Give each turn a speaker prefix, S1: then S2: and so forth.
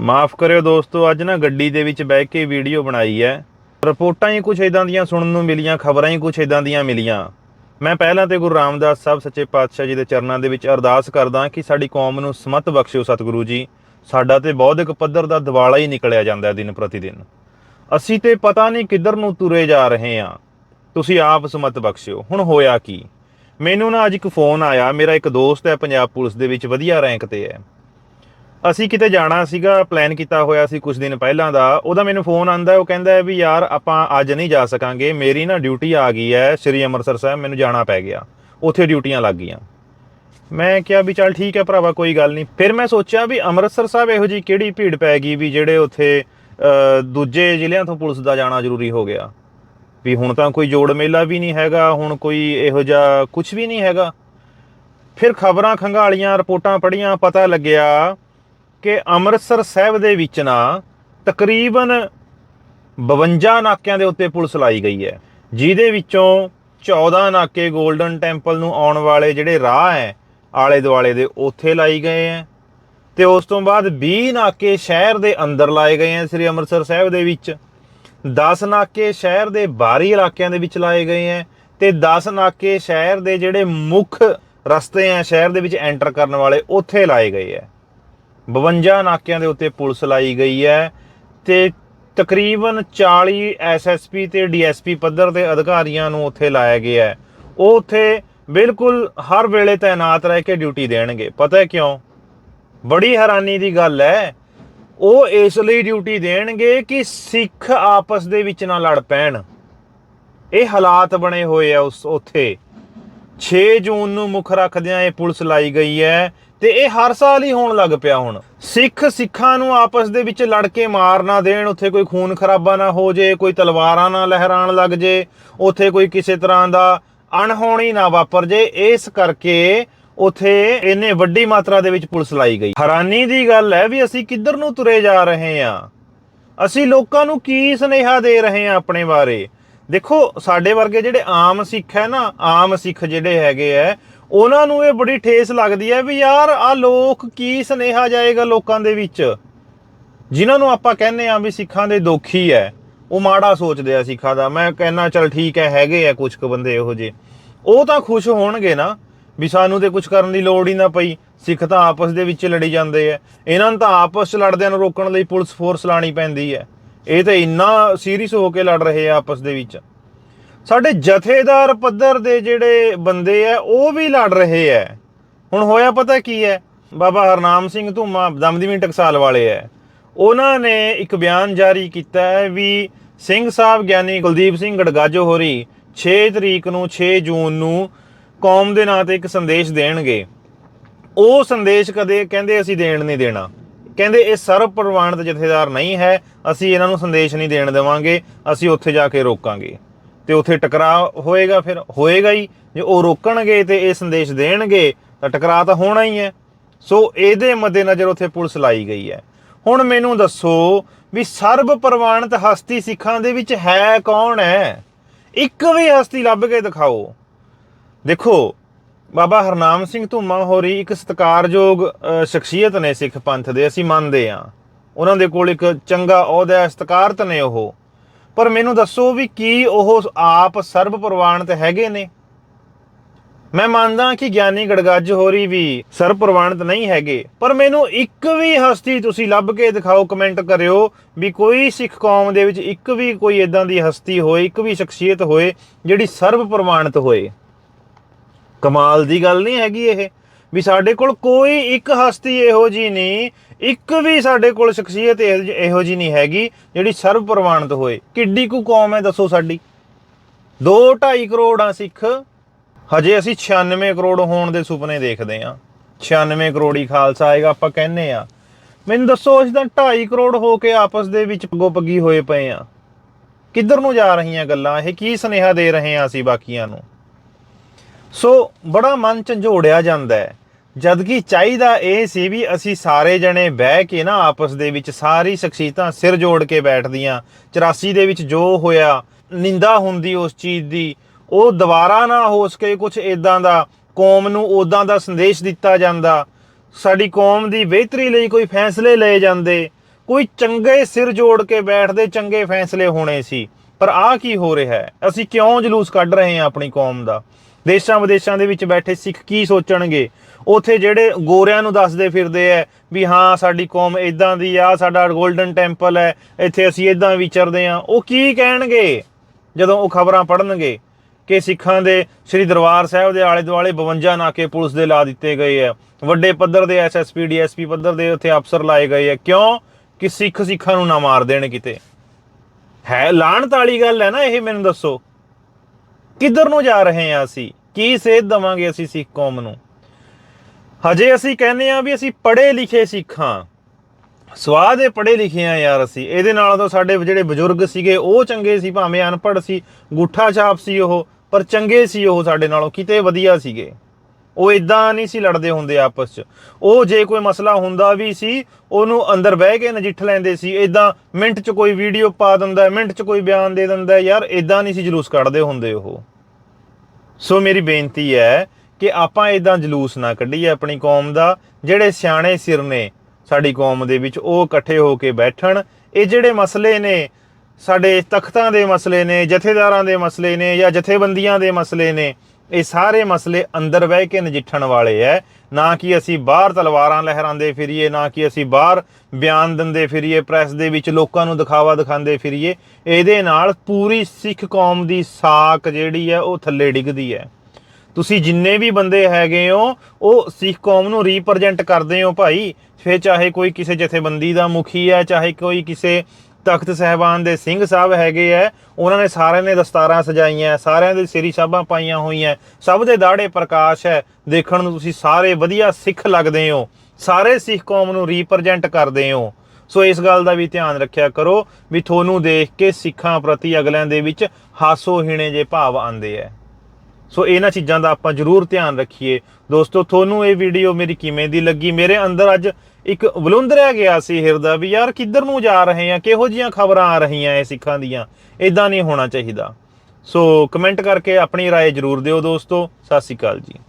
S1: ਮਾਫ ਕਰਿਓ ਦੋਸਤੋ, ਅੱਜ ਨਾ ਗੱਡੀ ਦੇ ਵਿੱਚ ਬਹਿ ਕੇ ਵੀਡੀਓ ਬਣਾਈ ਹੈ। ਰਿਪੋਰਟਾਂ ਹੀ ਕੁਝ ਇਦਾਂ ਦੀਆਂ ਸੁਣਨ ਨੂੰ ਮਿਲੀਆਂ, ਖਬਰਾਂ ਹੀ ਕੁਝ ਇਦਾਂ ਦੀਆਂ ਮਿਲੀਆਂ। ਮੈਂ ਪਹਿਲਾਂ ਤੇ ਗੁਰੂ ਰਾਮਦਾਸ ਸਾਹਿਬ ਸੱਚੇ ਪਾਤਸ਼ਾਹ ਜੀ ਦੇ ਚਰਨਾਂ ਦੇ ਵਿੱਚ ਅਰਦਾਸ ਕਰਦਾ ਕਿ ਸਾਡੀ ਕੌਮ ਨੂੰ ਸਮਤ ਬਖਸ਼ਿਓ ਸਤਿਗੁਰੂ ਜੀ। ਸਾਡਾ ਤੇ ਬੌਧਿਕ ਪੱਧਰ ਦਾ ਦਿਵਾਲਾ ਹੀ ਨਿਕਲਿਆ ਜਾਂਦਾ ਦਿਨ ਪ੍ਰਤੀ ਦਿਨ ਅਸੀਂ ਤੇ ਪਤਾ ਨਹੀਂ ਕਿੱਧਰ ਨੂੰ ਤੁਰੇ ਜਾ ਰਹੇ ਹਾਂ। ਤੁਸੀਂ ਆਪ ਸਮਤ ਬਖਸ਼ਿਓ। ਹੁਣ ਹੋਇਆ ਕੀ? ਮੈਨੂੰ ਨਾ ਅੱਜ ਇੱਕ ਫੋਨ ਆਇਆ। ਮੇਰਾ ਇੱਕ ਦੋਸਤ ਹੈ ਪੰਜਾਬ ਪੁਲਿਸ ਦੇ ਵਿੱਚ, ਵਧੀਆ ਰੈਂਕ ਤੇ ਹੈ। ਅਸੀਂ ਕਿਤੇ ਜਾਣਾ ਸੀਗਾ ਪਲਾਨ ਕੀਤਾ ਹੋਇਆ ਸੀ ਕੁਝ ਦਿਨ ਪਹਿਲਾਂ ਦਾ, ਉਹਦਾ ਮੈਨੂੰ ਫੋਨ ਆਂਦਾ ਉਹ ਕਹਿੰਦਾ ਹੈ ਵੀ ਯਾਰ ਆਪਾਂ ਅੱਜ ਨਹੀਂ ਜਾ ਸਕਾਂਗੇ, ਮੇਰੀ ਨਾ ਡਿਊਟੀ ਆ ਗਈ ਹੈ, ਸ੍ਰੀ ਅੰਮ੍ਰਿਤਸਰ ਸਾਹਿਬ, ਮੈਨੂੰ ਜਾਣਾ ਪੈ ਗਿਆ। ਉੱਥੇ ਡਿਊਟੀਆਂ ਲੱਗ ਗਈਆਂ। ਮੈਂ ਕਿਹਾ ਵੀ ਚੱਲ ਠੀਕ ਹੈ ਭਰਾਵਾ, ਕੋਈ ਗੱਲ ਨਹੀਂ। ਫਿਰ ਮੈਂ ਸੋਚਿਆ ਵੀ ਅੰਮ੍ਰਿਤਸਰ ਸਾਹਿਬ ਇਹੋ ਜੀ ਕਿਹੜੀ ਭੀੜ ਪੈ ਗਈ ਵੀ ਜਿਹੜੇ ਉੱਥੇ ਦੂਜੇ ਜ਼ਿਲ੍ਹਿਆਂ ਤੋਂ ਪੁਲਿਸ ਦਾ ਜਾਣਾ ਜ਼ਰੂਰੀ ਹੋ ਗਿਆ। ਵੀ ਹੁਣ ਤਾਂ ਕੋਈ ਜੋੜ ਮੇਲਾ ਵੀ ਨਹੀਂ ਹੈਗਾ, ਹੁਣ ਕੋਈ ਇਹੋ ਜਿਹਾ ਕੁਝ ਵੀ ਨਹੀਂ ਹੈਗਾ। ਫਿਰ ਖਬਰਾਂ ਖੰਗਾਲੀਆਂ, ਰਿਪੋਰਟਾਂ ਪੜੀਆਂ ਪਤਾ ਲੱਗਿਆ ਕਿ ਅੰਮ੍ਰਿਤਸਰ ਸਾਹਿਬ ਦੇ ਵਿੱਚ ਨਾ ਤਕਰੀਬਨ 52 ਨਾਕਿਆਂ ਦੇ ਉੱਤੇ ਪੁਲਿਸ ਲਾਈ ਗਈ ਹੈ, ਜਿਹਦੇ ਵਿੱਚੋਂ 14 ਨਾਕੇ 골ਡਨ ਟੈਂਪਲ ਨੂੰ ਆਉਣ ਵਾਲੇ ਜਿਹੜੇ ਰਾਹ ਹੈ, ਆਲੇ ਦੁਆਲੇ ਦੇ ਉੱਥੇ ਲਾਈ ਗਏ ਹੈ ਤੇ ਉਸ ਤੋਂ ਬਾਅਦ 20 ਨਾਕੇ ਸ਼ਹਿਰ ਦੇ ਅੰਦਰ ਲਾਏ ਗਏ ਹੈ ਸ੍ਰੀ ਅੰਮ੍ਰਿਤਸਰ ਸਾਹਿਬ ਦੇ ਵਿੱਚ 10 ਨਾਕੇ ਸ਼ਹਿਰ ਦੇ ਬਾਹਰੀ ਇਲਾਕਿਆਂ ਦੇ ਵਿੱਚ ਲਾਏ ਗਏ ਹੈ ਤੇ 10 ਨਾਕੇ ਸ਼ਹਿਰ ਦੇ ਜਿਹੜੇ ਮੁੱਖ ਰਸਤੇ ਆ ਸ਼ਹਿਰ ਦੇ ਵਿੱਚ ਐਂਟਰ ਕਰਨ ਵਾਲੇ ਉੱਥੇ ਲਾਏ ਗਏ ਹੈ। 52 ਨਾਕਿਆਂ ਦੇ ਉੱਤੇ ਪੁਲਿਸ ਲਾਈ ਗਈ ਹੈ ਤੇ ਤਕਰੀਬਨ 40 ਐਸਐਸਪੀ ਤੇ ਡੀਐਸਪੀ ਪੱਧਰ ਦੇ ਅਧਿਕਾਰੀਆਂ ਨੂੰ ਉੱਥੇ ਲਾਇਆ ਗਿਆ ਹੈ। ਉਹ ਉੱਥੇ ਬਿਲਕੁਲ ਹਰ ਵੇਲੇ ਤਾਇਨਾਤ ਰਹਿ ਕੇ ਡਿਊਟੀ ਦੇਣਗੇ। ਪਤਾ ਹੈ ਕਿਉਂ? ਬੜੀ ਹੈਰਾਨੀ ਦੀ ਗੱਲ ਹੈ। ਉਹ ਇਸ ਲਈ ਡਿਊਟੀ ਦੇਣਗੇ ਕਿ ਸਿੱਖ ਆਪਸ ਦੇ ਵਿੱਚ ਨਾ ਲੜ ਪੈਣ। ਇਹ ਹਾਲਾਤ ਬਣੇ ਹੋਏ ਆ ਉਸ ਉੱਥੇ। 6 ਜੂਨ ਨੂੰ ਮੁੱਖ ਰੱਖਦਿਆਂ ਇਹ ਪੁਲਿਸ ਲਾਈ ਗਈ ਹੈ ਤੇ ਇਹ ਹਰ ਸਾਲ ਹੀ ਹੋਣ ਲੱਗ ਪਿਆ ਹੁਣ। ਸਿੱਖ ਸਿੱਖਾਂ ਨੂੰ ਆਪਸ ਦੇ ਵਿੱਚ ਲੜ ਕੇ ਮਾਰ ਨਾ ਦੇਣ, ਉੱਥੇ ਕੋਈ ਖੂਨ ਖਰਾਬਾ ਨਾ ਹੋ ਜੇ, ਕੋਈ ਤਲਵਾਰਾਂ ਨਾ ਲਹਿਰਾਣ ਲੱਗ ਜੇ, ਉੱਥੇ ਕੋਈ ਕਿਸੇ ਤਰ੍ਹਾਂ ਦਾ ਅਣਹੋਣੀ ਨਾ ਵਾਪਰ ਜੇ, ਇਸ ਕਰਕੇ ਉਥੇ ਇੰਨੇ ਵੱਡੀ ਮਾਤਰਾ ਦੇ ਵਿੱਚ ਪੁਲਿਸ ਲਾਈ ਗਈ। ਹੈਰਾਨੀ ਦੀ ਗੱਲ ਹੈ ਵੀ ਅਸੀਂ ਕਿੱਧਰ ਨੂੰ ਤੁਰੇ ਜਾ ਰਹੇ ਹਾਂ? ਅਸੀਂ ਲੋਕਾਂ ਨੂੰ ਕੀ ਸੁਨੇਹਾ ਦੇ ਰਹੇ ਹਾਂ ਆਪਣੇ ਬਾਰੇ? ਦੇਖੋ, ਸਾਡੇ ਵਰਗੇ ਜਿਹੜੇ ਆਮ ਸਿੱਖ ਹੈ ਨਾ, ਆਮ ਸਿੱਖ ਜਿਹੜੇ ਹੈਗੇ ਐ ਉਹਨਾਂ ਨੂੰ ਇਹ ਬੜੀ ਠੇਸ ਲੱਗਦੀ ਹੈ ਵੀ ਯਾਰ ਆ ਲੋਕ ਕੀ ਸੁਨੇਹਾ ਜਾਏਗਾ ਲੋਕਾਂ ਦੇ ਵਿੱਚ। ਜਿਨ੍ਹਾਂ ਨੂੰ ਆਪਾਂ ਕਹਿੰਦੇ ਆ ਵੀ ਸਿੱਖਾਂ ਦੇ ਦੋਖੀ ਹੈ, ਉਹ ਮਾੜਾ ਸੋਚਦੇ ਆ ਸਿੱਖਾਂ ਦਾ। ਮੈਂ ਕਹਿੰਨਾ ਚਲ ਠੀਕ ਹੈ, ਹੈਗੇ ਆ ਕੁਝ ਕੁ ਬੰਦੇ ਇਹੋ ਜਿਹੇ। ਉਹ ਤਾਂ ਖੁਸ਼ ਹੋਣਗੇ ਨਾ ਵੀ ਸਾਨੂੰ ਤੇ ਕੁਝ ਕਰਨ ਦੀ ਲੋੜ ਹੀ ਨਾ ਪਈ। ਸਿੱਖ ਤਾਂ ਆਪਸ ਦੇ ਵਿੱਚ ਲੜੀ ਜਾਂਦੇ ਐ ਇਹਨਾਂ ਨੂੰ ਤਾਂ ਆਪਸ ਚ ਲੜਦਿਆਂ ਨੂੰ ਰੋਕਣ ਲਈ ਪੁਲਿਸ ਫੋਰਸ ਲਾਣੀ ਪੈਂਦੀ ਹੈ। ਇਹ ਤਾਂ ਇੰਨਾ ਸੀਰੀਅਸ ਹੋ ਕੇ ਲੜ ਰਹੇ ਆ ਆਪਸ ਦੇ ਵਿੱਚ। ਸਾਡੇ ਜਥੇਦਾਰ ਪੱਧਰ ਦੇ ਜਿਹੜੇ ਬੰਦੇ ਐ ਉਹ ਵੀ ਲੜ ਰਹੇ ਐ ਹੁਣ ਹੋਇਆ ਪਤਾ ਕੀ ਹੈ ਬਾਬਾ ਹਰਨਾਮ ਸਿੰਘ ਧੂਮਾ ਦਮਦਮੀ ਟਕਸਾਲ ਵਾਲੇ ਐ ਉਹਨਾਂ ਨੇ ਇੱਕ ਬਿਆਨ ਜਾਰੀ ਕੀਤਾ ਹੈ ਵੀ ਸਿੰਘ ਸਾਹਿਬ ਗਿਆਨੀ ਕੁਲਦੀਪ ਸਿੰਘ ਗੜਗਾਜੋ ਹੋਰੀ 6 ਤਰੀਕ ਨੂੰ 6 ਜੂਨ ਨੂੰ ਕੌਮ ਦੇ ਨਾਂ ਤੇ ਇੱਕ ਸੰਦੇਸ਼ ਦੇਣਗੇ। ਉਹ ਸੰਦੇਸ਼ ਕਦੇ ਕਹਿੰਦੇ ਅਸੀਂ ਦੇਣ ਨਹੀਂ ਦੇਣਾ। ਕਹਿੰਦੇ ਇਹ ਸਰਵ ਪ੍ਰਵਾਨਿਤ ਜਥੇਦਾਰ ਨਹੀਂ ਹੈ, ਅਸੀਂ ਇਹਨਾਂ ਨੂੰ ਸੰਦੇਸ਼ ਨਹੀਂ ਦੇਣ ਦੇਵਾਂਗੇ, ਅਸੀਂ ਉੱਥੇ ਜਾ ਕੇ ਰੋਕਾਂਗੇ। ਤੇ ਉੱਥੇ ਟਕਰਾਅ ਹੋਏਗਾ, ਫਿਰ ਹੋਏਗਾ ਹੀ। ਜੇ ਉਹ ਰੋਕਣਗੇ ਤੇ ਇਹ ਸੰਦੇਸ਼ ਦੇਣਗੇ, ਤਾਂ ਟਕਰਾਅ ਤਾਂ ਹੋਣਾ ਹੀ ਹੈ। ਸੋ ਇਹਦੇ ਮੱਦੇਨਜ਼ਰ ਉੱਥੇ ਪੁਲਿਸ ਲਾਈ ਗਈ ਹੈ। ਹੁਣ ਮੈਨੂੰ ਦੱਸੋ ਵੀ ਸਰਬ ਪ੍ਰਵਾਨਿਤ ਹਸਤੀ ਸਿੱਖਾਂ ਦੇ ਵਿੱਚ ਹੈ ਕੌਣ ਹੈ? ਇੱਕ ਵੀ ਹਸਤੀ ਲੱਭ ਕੇ ਦਿਖਾਓ। ਦੇਖੋ, ਬਾਬਾ ਹਰਨਾਮ ਸਿੰਘ ਧੂਮਾ ਹੋਰੀ ਇੱਕ ਸਤਿਕਾਰਯੋਗ ਸ਼ਖਸੀਅਤ ਨੇ ਸਿੱਖ ਪੰਥ ਦੇ, ਅਸੀਂ ਮੰਨਦੇ ਆ ਉਹਨਾਂ ਦੇ ਕੋਲ ਇੱਕ ਚੰਗਾ ਅਹੁਦਾ ਹੈ, ਸਤਿਕਾਰਤ ਨੇ ਉਹ। ਪਰ ਮੈਨੂੰ ਦੱਸੋ ਵੀ ਕੀ ਉਹ ਆਪ ਸਰਬ ਪ੍ਰਵਾਨਿਤ ਹੈਗੇ ਨੇ? ਮੈਂ ਮੰਨਦਾ ਕਿ ਗਿਆਨੀ ਗੜਗੱਜ ਹੋਰੀ ਵੀ ਸਰਬ ਪ੍ਰਵਾਨਿਤ ਨਹੀਂ ਹੈਗੇ, ਪਰ ਮੈਨੂੰ ਇੱਕ ਵੀ ਹਸਤੀ ਤੁਸੀਂ ਲੱਭ ਕੇ ਦਿਖਾਓ, ਕਮੈਂਟ ਕਰਿਓ ਵੀ ਕੋਈ ਸਿੱਖ ਕੌਮ ਦੇ ਵਿੱਚ ਇੱਕ ਵੀ ਕੋਈ ਇਦਾਂ ਦੀ ਹਸਤੀ ਹੋਏ, ਇੱਕ ਵੀ ਸ਼ਖਸੀਅਤ ਹੋਏ ਜਿਹੜੀ ਸਰਬ ਪ੍ਰਵਾਨਿਤ ਹੋਏ। ਕਮਾਲ ਦੀ ਗੱਲ ਨਹੀਂ ਹੈਗੀ ਇਹ ਵੀ ਸਾਡੇ ਕੋਲ ਕੋਈ ਇੱਕ ਹਸਤੀ ਇਹੋ ਜੀ ਨਹੀਂ ਇੱਕ ਵੀ ਸਾਡੇ ਕੋਲ ਸ਼ਖਸੀਅਤ ਇਹੋ ਜਿਹੀ- ਇਹੋ ਜੀ ਨਹੀਂ ਹੈਗੀ ਜਿਹੜੀ ਸਰਵ ਪ੍ਰਵਾਨਿਤ ਹੋਏ। ਕਿੱਡੀ ਕੁ ਕੌਮ ਹੈ, ਦੱਸੋ ਸਾਡੀ। 2.5 ਕਰੋੜ ਆ ਸਿੱਖ, ਹਜੇ ਅਸੀਂ 96 ਕਰੋੜ ਹੋਣ ਦੇ ਸੁਪਨੇ ਦੇਖਦੇ ਆ 96 ਕਰੋੜ ਹੀ ਖਾਲਸਾ ਆਏਗਾ, ਆਪਾਂ ਕਹਿੰਨੇ ਆ ਮੈਨੂੰ ਦੱਸੋ, ਅਸੀਂ ਤਾਂ 2.5 ਕਰੋੜ ਹੋ ਕੇ ਆਪਸ ਦੇ ਵਿੱਚ ਪੱਗੋ ਪੱਗੀ ਹੋਏ ਪਏ ਆ ਕਿੱਧਰ ਨੂੰ ਜਾ ਰਹੀਆਂ ਗੱਲਾਂ? ਇਹ ਕੀ ਸੁਨੇਹਾ ਦੇ ਰਹੇ ਆ ਅਸੀਂ ਬਾਕੀਆਂ ਨੂੰ? ਸੋ, ਬੜਾ ਮਨ ਝੰਜੋੜਿਆ ਜਾਂਦਾ ਹੈ। ਜਦਕਿ ਚਾਹੀਦਾ ਇਹ ਸੀ ਵੀ ਅਸੀਂ ਸਾਰੇ ਜਣੇ ਬਹਿ ਕੇ ਨਾ ਆਪਸ ਦੇ ਵਿੱਚ ਸਾਰੀ ਸ਼ਖਸੀਅਤਾਂ ਸਿਰ ਜੋੜ ਕੇ ਬੈਠਦੀਆਂ 84 ਦੇ ਵਿੱਚ ਜੋ ਹੋਇਆ, ਨਿੰਦਾ ਹੁੰਦੀ ਉਸ ਚੀਜ਼ ਦੀ, ਉਹ ਦੁਬਾਰਾ ਨਾ ਹੋ ਸਕੇ ਕੁਝ ਇਦਾਂ ਦਾ, ਕੌਮ ਨੂੰ ਉਦਾਂ ਦਾ ਸੰਦੇਸ਼ ਦਿੱਤਾ ਜਾਂਦਾ। ਸਾਡੀ ਕੌਮ ਦੀ ਬਿਹਤਰੀ ਲਈ ਕੋਈ ਫੈਸਲੇ ਲਏ ਜਾਂਦੇ, ਕੋਈ ਚੰਗੇ ਸਿਰ ਜੋੜ ਕੇ ਬੈਠਦੇ ਚੰਗੇ ਫੈਸਲੇ ਹੋਣੇ ਸੀ। ਪਰ ਆਹ ਕੀ ਹੋ ਰਿਹਾ ਹੈ? ਅਸੀਂ ਕਿਉਂ ਜਲੂਸ ਕੱਢ ਰਹੇ ਹਾਂ ਆਪਣੀ ਕੌਮ ਦਾ? ਦੇਸ਼ਾਂ ਵਿਦੇਸ਼ਾਂ ਦੇ ਵਿੱਚ ਬੈਠੇ ਸਿੱਖ ਕੀ ਸੋਚਣਗੇ? ਉਥੇ ਜਿਹੜੇ ਗੋਰਿਆਂ ਨੂੰ ਦੱਸਦੇ ਫਿਰਦੇ ਐ ਵੀ ਹਾਂ, ਸਾਡੀ ਕੌਮ ਇਦਾਂ ਦੀ ਆ, ਸਾਡਾ 골ਡਨ ਟੈਂਪਲ ਹੈ ਇੱਥੇ ਅਸੀਂ ਇਦਾਂ ਵਿਚਰਦੇ ਆ। ਉਹ ਕੀ ਕਹਿਣਗੇ ਜਦੋਂ ਉਹ ਖਬਰਾਂ ਪੜਨਗੇ ਕਿ ਸਿੱਖਾਂ ਦੇ ਸ੍ਰੀ ਦਰਬਾਰ ਸਾਹਿਬ ਦੇ ਆਲੇ ਦੁਆਲੇ 52 ਨਾਕੇ ਪੁਲਿਸ ਦੇ ਲਾ ਦਿੱਤੇ ਗਏ ਆ ਵੱਡੇ ਪੱਧਰ ਦੇ ਐਸਐਸਪੀ ਡੀਐਸਪੀ ਪੱਧਰ ਦੇ ਉੱਥੇ ਅਫਸਰ ਲਾਏ ਗਏ ਆ ਕਿਉਂ? ਕਿ ਸਿੱਖ ਸਿੱਖਾਂ ਨੂੰ ਨਾ ਮਾਰ ਦੇਣ ਕਿਤੇ। ਹੈ ਲਾਹਣਤ ਵਾਲੀ ਗੱਲ ਹੈ ਨਾ ਇਹ, ਮੈਨੂੰ ਦੱਸੋ। ਕਿੱਧਰ ਨੂੰ ਜਾ ਰਹੇ ਆ ਅਸੀਂ? ਕੀ ਸੇਧ ਦਵਾਂਗੇ ਅਸੀਂ ਸਿੱਖ ਕੌਮ ਨੂੰ? ਹਜੇ ਅਸੀਂ ਕਹਿੰਦੇ ਆ ਵੀ ਅਸੀਂ ਪੜ੍ਹੇ ਲਿਖੇ ਸਿੱਖਾਂ। ਸਵਾਦ ਦੇ ਪੜ੍ਹੇ ਲਿਖੇ ਆ ਯਾਰ ਅਸੀਂ। ਇਹਦੇ ਨਾਲ ਤਾਂ ਸਾਡੇ ਜਿਹੜੇ ਬਜ਼ੁਰਗ ਸੀਗੇ, ਉਹ ਚੰਗੇ ਸੀ, ਭਾਵੇਂ ਅਨਪੜ੍ਹ ਸੀ, ਗੁੱਠਾ ਛਾਪ ਸੀ ਉਹ, ਪਰ ਚੰਗੇ ਸੀ ਉਹ ਸਾਡੇ ਨਾਲੋਂ, ਕਿਤੇ ਵਧੀਆ ਸੀਗੇ। ਉਹ ਇਦਾਂ ਨਹੀਂ ਸੀ ਲੜਦੇ ਹੁੰਦੇ ਆਪਸ 'ਚ। ਉਹ ਜੇ ਕੋਈ ਮਸਲਾ ਹੁੰਦਾ ਵੀ ਸੀ, ਉਹਨੂੰ ਅੰਦਰ ਬਹਿ ਕੇ ਨਜਿੱਠ ਲੈਂਦੇ ਸੀ। ਇਦਾਂ ਮਿੰਟ 'ਚ ਕੋਈ ਵੀਡੀਓ ਪਾ ਦਿੰਦਾ, ਮਿੰਟ 'ਚ ਕੋਈ ਬਿਆਨ ਦੇ ਦਿੰਦਾ, ਯਾਰ ਇਦਾਂ ਨਹੀਂ ਸੀ ਜਲੂਸ ਕੱਢਦੇ ਹੁੰਦੇ ਉਹ। ਸੋ ਮੇਰੀ ਬੇਨਤੀ ਹੈ ਕਿ ਆਪਾਂ ਇਦਾਂ ਜਲੂਸ ਨਾ ਕੱਢੀਏ ਆਪਣੀ ਕੌਮ ਦਾ। ਜਿਹੜੇ ਸਿਆਣੇ ਸਿਰ ਨੇ ਸਾਡੀ ਕੌਮ ਦੇ ਵਿੱਚ, ਉਹ ਇਕੱਠੇ ਹੋ ਕੇ ਬੈਠਣ। ਇਹ ਜਿਹੜੇ ਮਸਲੇ ਨੇ, ਸਾਡੇ ਤਖਤਾਂ ਦੇ ਮਸਲੇ ਨੇ, ਜਥੇਦਾਰਾਂ ਦੇ ਮਸਲੇ ਨੇ ਜਾਂ ਜਥੇਬੰਦੀਆਂ ਦੇ ਮਸਲੇ ਨੇ ਇਹ ਸਾਰੇ ਮਸਲੇ ਅੰਦਰ ਬਹਿ ਕੇ ਨਜਿੱਠਣ ਵਾਲੇ ਐ। ਨਾ ਕਿ ਅਸੀਂ ਬਾਹਰ ਤਲਵਾਰਾਂ ਲਹਿਰਾਉਂਦੇ ਫਿਰੀਏ, ਨਾ ਕਿ ਅਸੀਂ ਬਾਹਰ ਬਿਆਨ ਦਿੰਦੇ ਫਿਰੀਏ, ਪ੍ਰੈਸ ਦੇ ਵਿੱਚ ਲੋਕਾਂ ਨੂੰ ਦਿਖਾਵਾ ਦਿਖਾਉਂਦੇ ਫਿਰੀਏ। ਇਹਦੇ ਨਾਲ ਪੂਰੀ ਸਿੱਖ ਕੌਮ ਦੀ ਸਾਖ ਜਿਹੜੀ ਹੈ ਉਹ ਥੱਲੇ ਡਿੱਗਦੀ ਹੈ ਤੁਸੀਂ ਜਿੰਨੇ ਵੀ ਬੰਦੇ ਹੈਗੇ ਹੋ, ਉਹ ਸਿੱਖ ਕੌਮ ਨੂੰ ਰਿਪਰੈਜ਼ੈਂਟ ਕਰਦੇ ਹੋ ਭਾਈ। ਫੇ ਚਾਹੇ ਕੋਈ ਕਿਸੇ ਜਥੇਬੰਦੀ ਦਾ ਮੁਖੀ ਹੈ ਚਾਹੇ ਕੋਈ ਕਿਸੇ ਤਖਤ ਸਹਿਬਾਨ ਦੇ ਸਿੰਘ ਸਾਹਿਬ ਹੈਗੇ ਐ, ਉਹਨਾਂ ਨੇ ਸਾਰਿਆਂ ਨੇ ਦਸਤਾਰਾਂ ਸਜਾਈਆਂ, ਸਾਰਿਆਂ ਦੇ ਸਿਰੀ ਸਾਬਾਂ ਪਾਈਆਂ ਹੋਈਆਂ, ਸਭ ਦੇ ਦਾੜੇ ਪ੍ਰਕਾਸ਼ ਹੈ ਦੇਖਣ ਨੂੰ ਤੁਸੀਂ ਸਾਰੇ ਵਧੀਆ ਸਿੱਖ ਲੱਗਦੇ ਹੋ, ਸਾਰੇ ਸਿੱਖ ਕੌਮ ਨੂੰ ਰਿਪਰੈਜ਼ੈਂਟ ਕਰਦੇ ਹੋ। ਸੋ ਇਸ ਗੱਲ ਦਾ ਵੀ ਧਿਆਨ ਰੱਖਿਆ ਕਰੋ ਵੀ ਤੁਹਾਨੂੰ ਦੇਖ ਕੇ ਸਿੱਖਾਂ ਪ੍ਰਤੀ ਅਗਲਿਆਂ ਦੇ ਵਿੱਚ ਹਾਸੋ ਹੀਣੇ ਜੇ ਭਾਵ ਆਉਂਦੇ ਐ। ਸੋ ਇਹਨਾਂ ਚੀਜ਼ਾਂ ਦਾ ਆਪਾਂ ਜ਼ਰੂਰ ਧਿਆਨ ਰੱਖੀਏ। ਦੋਸਤੋ, ਤੁਹਾਨੂੰ ਇਹ ਵੀਡੀਓ ਮੇਰੀ ਕਿਵੇਂ ਦੀ ਲੱਗੀ? ਮੇਰੇ ਅੰਦਰ ਅੱਜ ਇੱਕ ਵਲੁੰਦਰਿਆ ਗਿਆ ਸੀ ਹਿਰਦਾ ਵੀ ਯਾਰ ਕਿੱਧਰ ਨੂੰ ਜਾ ਰਹੇ ਆ ਕਿਹੋ ਜੀਆਂ ਖਬਰਾਂ ਆ ਰਹੀਆਂ ਇਹ ਸਿੱਖਾਂ ਦੀਆਂ ਇਦਾਂ ਨਹੀਂ ਹੋਣਾ ਚਾਹੀਦਾ ਸੋ ਕਮੈਂਟ ਕਰਕੇ ਆਪਣੀ رائے ਜ਼ਰੂਰ ਦਿਓ ਦੋਸਤੋ ਸਤਿ ਸ਼੍ਰੀ ਅਕਾਲ ਜੀ